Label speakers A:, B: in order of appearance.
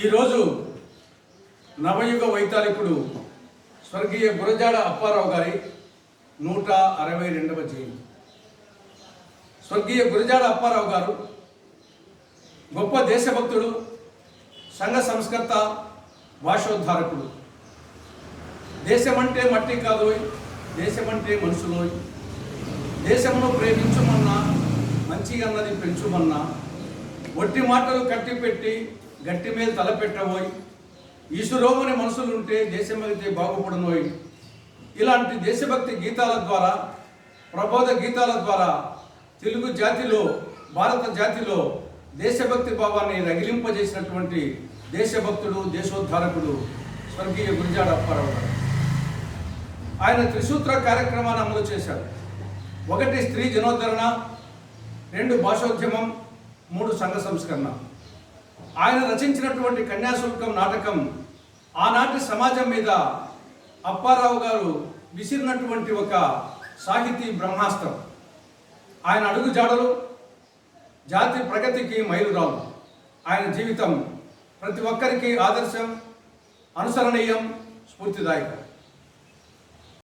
A: ఈరోజు నవయుగ వైతాళికుడు స్వర్గీయ గురజాడ అప్పారావు గారి నూట అరవై రెండవ జయంతి. స్వర్గీయ గురజాడ అప్పారావు గారు గొప్ప దేశభక్తుడు సంఘ సంస్కర్త భాషోద్ధారకుడు. దేశమంటే మట్టి కాదోయ్ దేశమంటే మనుషులోయ్. దేశమును ప్రేమించుమన్నా మంచి అన్నది పెంచుమన్నా ఒట్టి మాటలు కట్టిపెట్టి గట్టి మీద తలపెట్టబోయి ఈశ్వరోమని మనసులుంటే దేశభక్తి బాగుపడనోయ్. ఇలాంటి దేశభక్తి గీతాల ద్వారా ప్రబోధ గీతాల ద్వారా తెలుగు జాతిలో భారత జాతిలో దేశభక్తి భావాన్ని రగిలింపజేసినటువంటి దేశభక్తుడు దేశోద్ధారకుడు స్వర్గీయ గురిజాడ అప్పారావు గారు. ఆయన త్రిసూత్ర కార్యక్రమాన్ని అమలు చేశారు. ఒకటి స్త్రీ జనోద్ధరణ రెండు భాషోద్యమం మూడు సంఘ సంస్కరణ. ఆయన రచించినటువంటి కన్యాశుల్కం నాటకం ఆనాటి సమాజం మీద అప్పారావు గారు విసిరినటువంటి ఒక సాహితీ బ్రహ్మాస్త్రం. ఆయన అడుగు జాడలు జాతి ప్రగతికి మైలురాలు ఆయన జీవితం ప్రతి ఒక్కరికి ఆదర్శం అనుసరణీయం స్ఫూర్తిదాయకం.